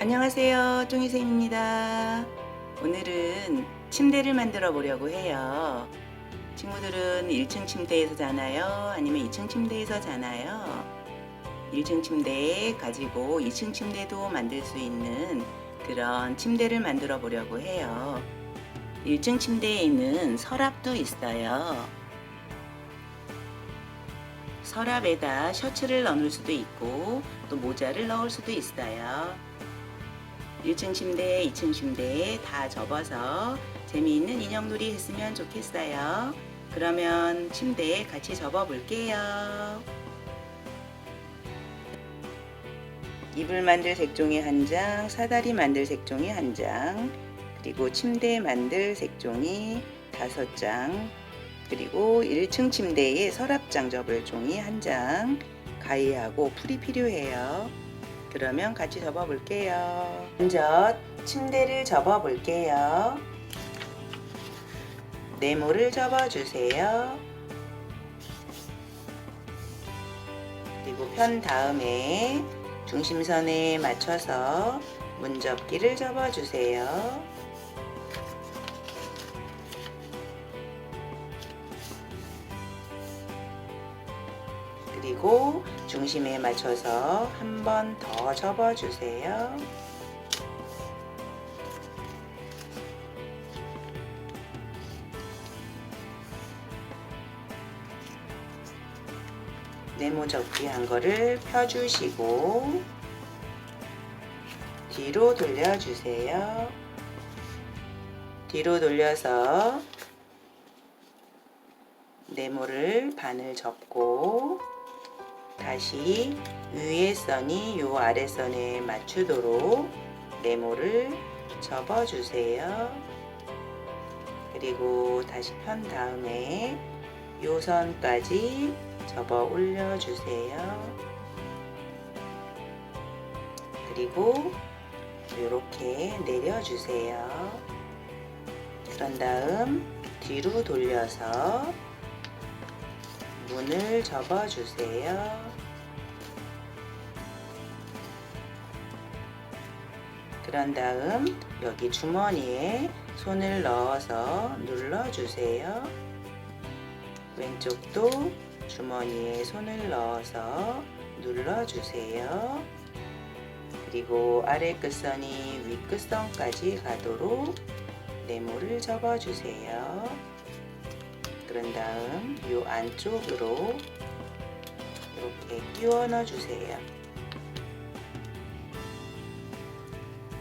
안녕하세요. 쫑이쌤입니다. 오늘은 침대를 만들어 보려고 해요. 친구들은 1층 침대에서 자나요? 아니면 2층 침대에서 자나요? 1층 침대에 가지고 2층 침대도 만들 수 있는 그런 침대를 만들어 보려고 해요. 1층 침대에 있는 서랍도 있어요. 서랍에다 셔츠를 넣을 수도 있고 또 모자를 넣을 수도 있어요. 1층 침대, 2층 침대에 다 접어서 재미있는 인형놀이 했으면 좋겠어요. 그러면 침대에 같이 접어 볼게요. 이불 만들 색종이 한 장, 사다리 만들 색종이 한 장, 그리고 침대 만들 색종이 다섯 장, 그리고 1층 침대에 서랍장 접을 종이 한 장, 가위하고 풀이 필요해요. 그러면 같이 접어 볼게요. 먼저 침대를 접어 볼게요. 네모를 접어 주세요. 그리고 편 다음에 중심선에 맞춰서 문접기를 접어 주세요. 그리고 중심에 맞춰서 한 번 더 접어 주세요. 네모 접기 한 거를 펴주시고 뒤로 돌려주세요. 뒤로 돌려서 네모를 반을 접고 다시 위에 선이 요 아래 선에 맞추도록 네모를 접어 주세요. 그리고 다시 편 다음에 요 선까지 접어 올려 주세요. 그리고 이렇게 내려 주세요. 그런 다음 뒤로 돌려서 문을 접어 주세요. 그런 다음 여기 주머니에 손을 넣어서 눌러 주세요. 왼쪽도 주머니에 손을 넣어서 눌러 주세요. 그리고 아래 끝선이 위 끝선까지 가도록 네모를 접어 주세요. 그런 다음 이 안쪽으로 이렇게 끼워 넣어 주세요.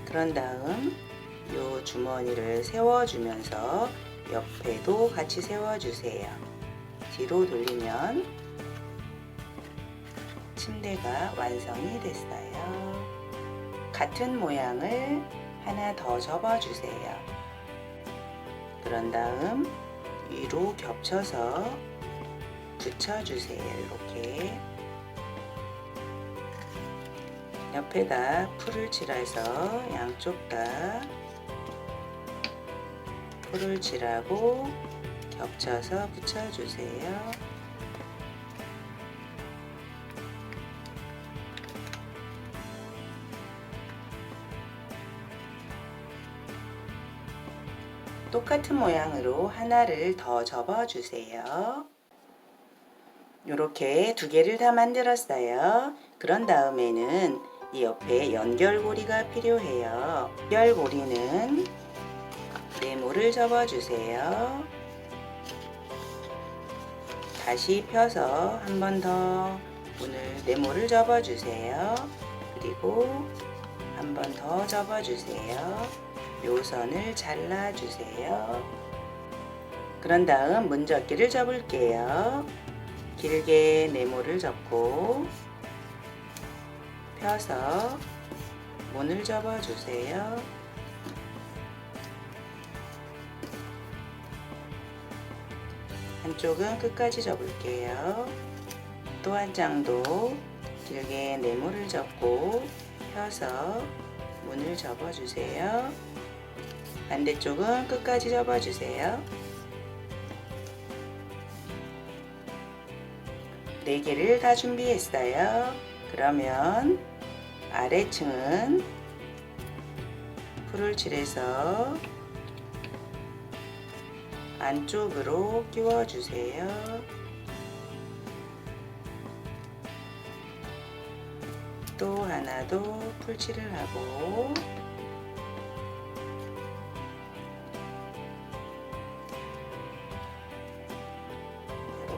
그런 다음 이 주머니를 세워주면서 옆에도 같이 세워주세요. 뒤로 돌리면 침대가 완성이 됐어요. 같은 모양을 하나 더 접어주세요. 그런 다음 위로 겹쳐서 붙여주세요. 이렇게 옆에다 풀을 칠해서 양쪽 다 풀을 칠하고 겹쳐서 붙여주세요. 똑같은 모양으로 하나를 더 접어주세요. 이렇게 두 개를 다 만들었어요. 그런 다음에는 이 옆에 연결고리가 필요해요. 연결고리는 네모를 접어주세요. 다시 펴서 한 번 더 오늘 네모를 접어주세요. 그리고 한 번 더 접어주세요. 요 선을 잘라주세요. 그런 다음 문접기를 접을게요. 길게 네모를 접고 펴서 문을 접어주세요. 한쪽은 끝까지 접을게요. 또 한 장도 길게 네모를 접고 펴서 문을 접어주세요. 반대쪽은 끝까지 접어주세요. 네 개를 다 준비했어요. 그러면 아래층은 풀을 칠해서 안쪽으로 끼워주세요. 또 하나 더 풀칠을 하고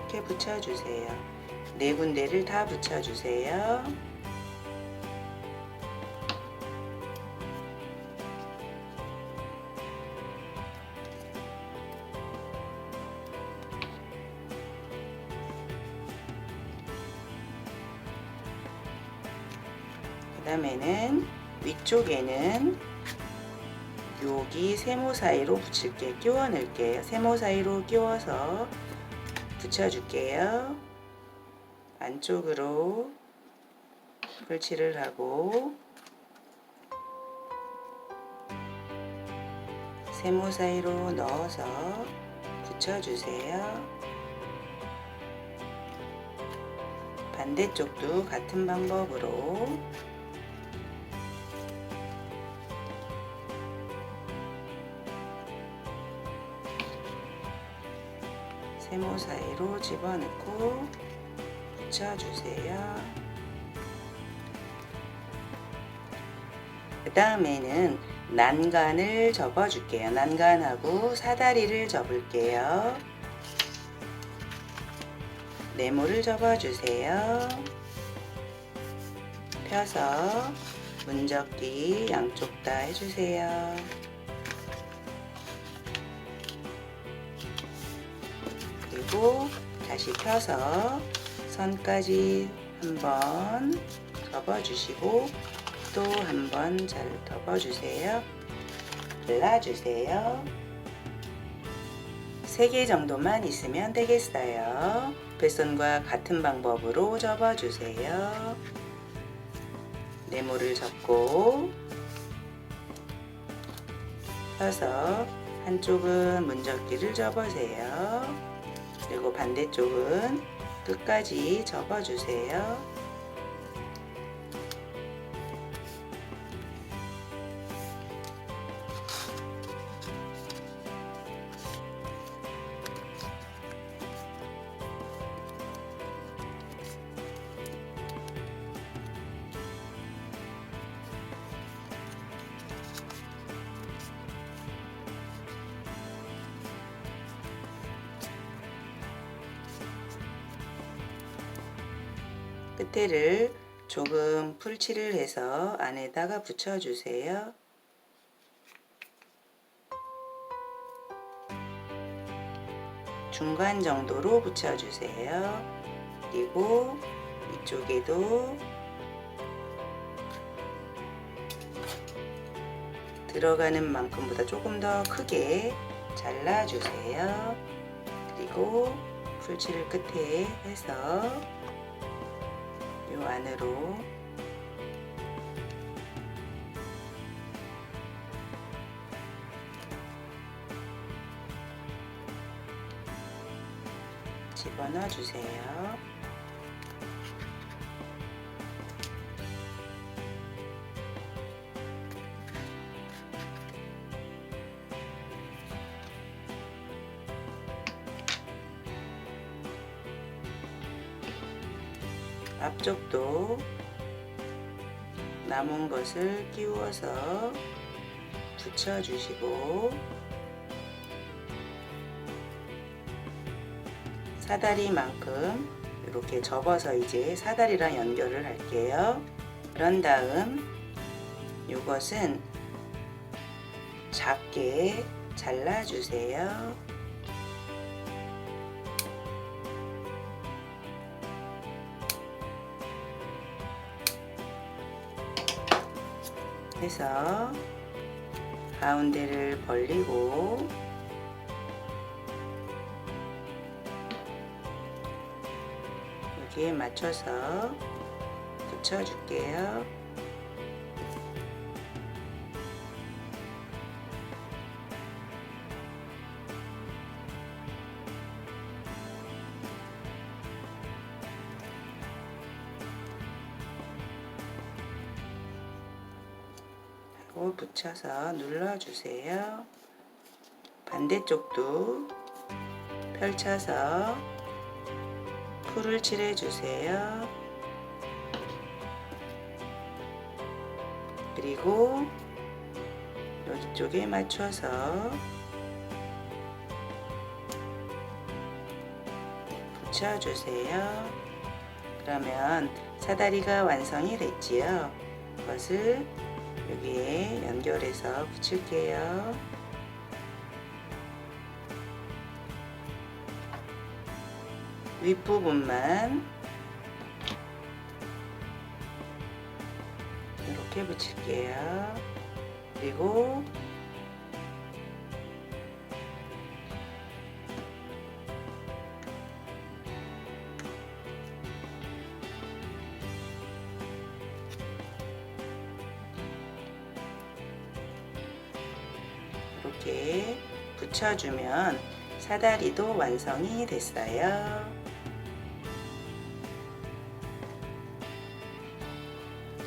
이렇게 붙여주세요. 네 군데를 다 붙여주세요. 그 다음에는 위쪽에는 여기 세모 사이로 붙일게 끼워 넣을게요. 세모 사이로 끼워서 붙여줄게요. 안쪽으로 풀칠을 하고 세모 사이로 넣어서 붙여주세요. 반대쪽도 같은 방법으로 세모 사이로 집어넣고 붙여주세요. 그 다음에는 난간을 접어줄게요. 난간하고 사다리를 접을게요. 네모를 접어주세요. 펴서 문접기 양쪽 다 해주세요. 그리고 다시 펴서 선까지 한번 접어주시고 또 한번 잘 접어주세요. 발라주세요. 3개 정도만 있으면 되겠어요. 배선과 같은 방법으로 접어주세요. 네모를 접고 펴서 한쪽은 문접기를 접으세요. 그리고 반대쪽은 끝까지 접어주세요. 끝에를 조금 풀칠을 해서 안에다가 붙여주세요. 중간 정도로 붙여주세요. 그리고 이쪽에도 들어가는 만큼보다 조금 더 크게 잘라주세요. 그리고 풀칠을 끝에 해서 요 안으로 집어넣어 주세요. 앞쪽도 남은 것을 끼워서 붙여주시고 사다리만큼 이렇게 접어서 이제 사다리랑 연결을 할게요. 그런 다음 이것은 작게 잘라주세요. 해서 가운데를 벌리고 여기에 맞춰서 붙여줄게요. 그리고 붙여서 눌러주세요. 반대쪽도 펼쳐서 풀을 칠해주세요. 그리고 여기 쪽에 맞춰서 붙여주세요. 그러면 사다리가 완성이 됐지요. 그것을 여기에 연결해서 붙일게요. 윗부분만 이렇게 붙일게요. 그리고 이렇게 붙여주면 사다리도 완성이 됐어요.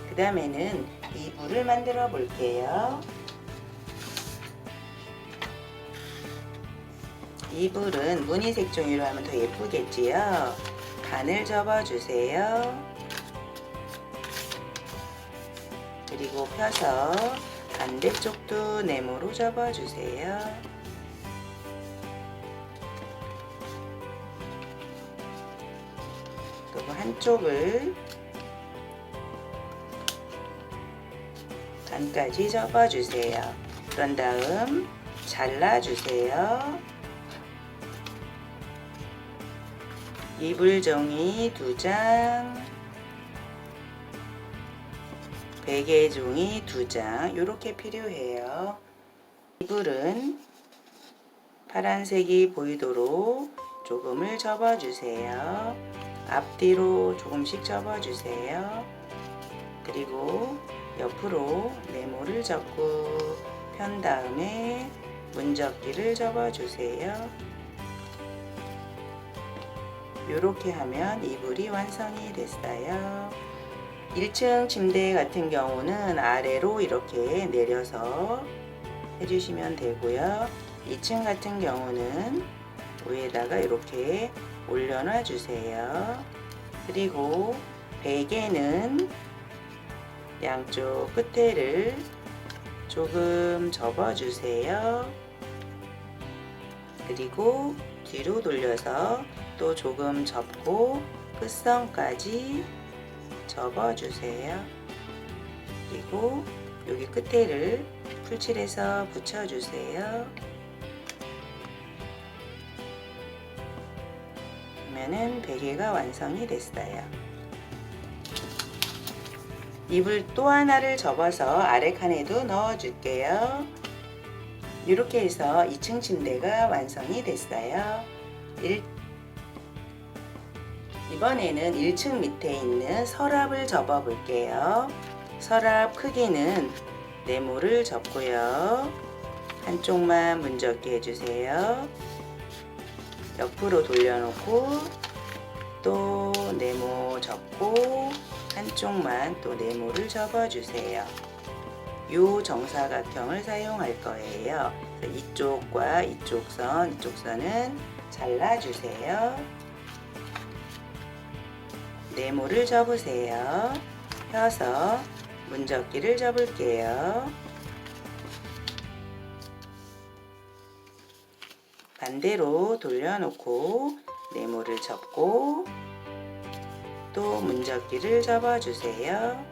그 다음에는 이불을 만들어 볼게요. 이불은 무늬 색 종이로 하면 더 예쁘겠지요. 반을 접어주세요. 그리고 펴서 반대쪽도 네모로 접어주세요. 그리고 한쪽을 반까지 접어주세요. 그런 다음 잘라주세요. 이불 종이 두 장, 베개 종이 두 장, 이렇게 필요해요. 이불은 파란색이 보이도록 조금을 접어주세요. 앞뒤로 조금씩 접어주세요. 그리고 옆으로 네모를 접고 편 다음에 문접기를 접어주세요. 이렇게 하면 이불이 완성이 됐어요. 1층 침대 같은 경우는 아래로 이렇게 내려서 해주시면 되고요. 2층 같은 경우는 위에다가 이렇게 올려놔 주세요. 그리고 베개는 양쪽 끝에를 조금 접어 주세요. 그리고 뒤로 돌려서 또 조금 접고 끝선까지 접어주세요. 그리고 여기 끝에를 풀칠해서 붙여주세요. 그러면은 베개가 완성이 됐어요. 이불 또 하나를 접어서 아래 칸에도 넣어 줄게요. 이렇게 해서 2층 침대가 완성이 됐어요. 일- 이번에는 1층 밑에 있는 서랍을 접어 볼게요. 서랍 크기는 네모를 접고요. 한쪽만 문접기 해주세요. 옆으로 돌려놓고 또 네모 접고 한쪽만 또 네모를 접어주세요. 요 정사각형을 사용할 거예요. 이쪽과 이쪽 선, 이쪽 선은 잘라주세요. 네모를 접으세요. 펴서 문접기를 접을게요. 반대로 돌려놓고 네모를 접고 또 문접기를 접어주세요.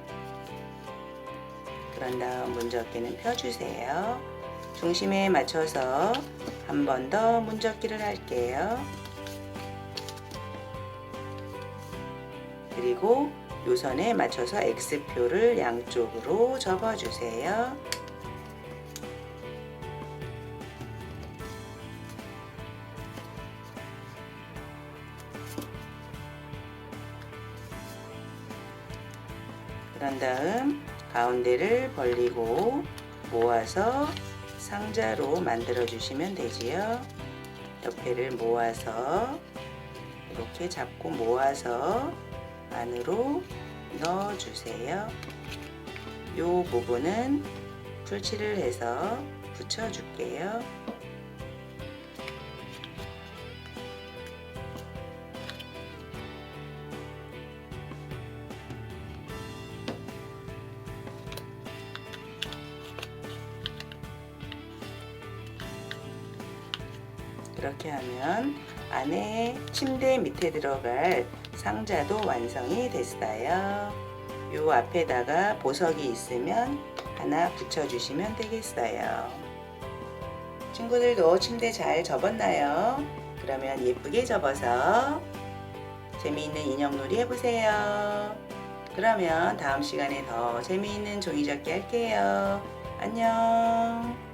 그런 다음 문접기는 펴주세요. 중심에 맞춰서 한 번 더 문접기를 할게요. 그리고 요선에 맞춰서 X표를 양쪽으로 접어주세요. 그런 다음 가운데를 벌리고 모아서 상자로 만들어 주시면 되지요. 옆에를 모아서 이렇게 잡고 모아서 안으로 넣어 주세요. 요 부분은 풀칠을 해서 붙여줄게요. 그렇게 하면 안에 침대 밑에 들어갈 상자도 완성이 됐어요. 요 앞에다가 보석이 있으면 하나 붙여주시면 되겠어요. 친구들도 침대 잘 접었나요? 그러면 예쁘게 접어서 재미있는 인형놀이 해보세요. 그러면 다음 시간에 더 재미있는 종이접기 할게요. 안녕.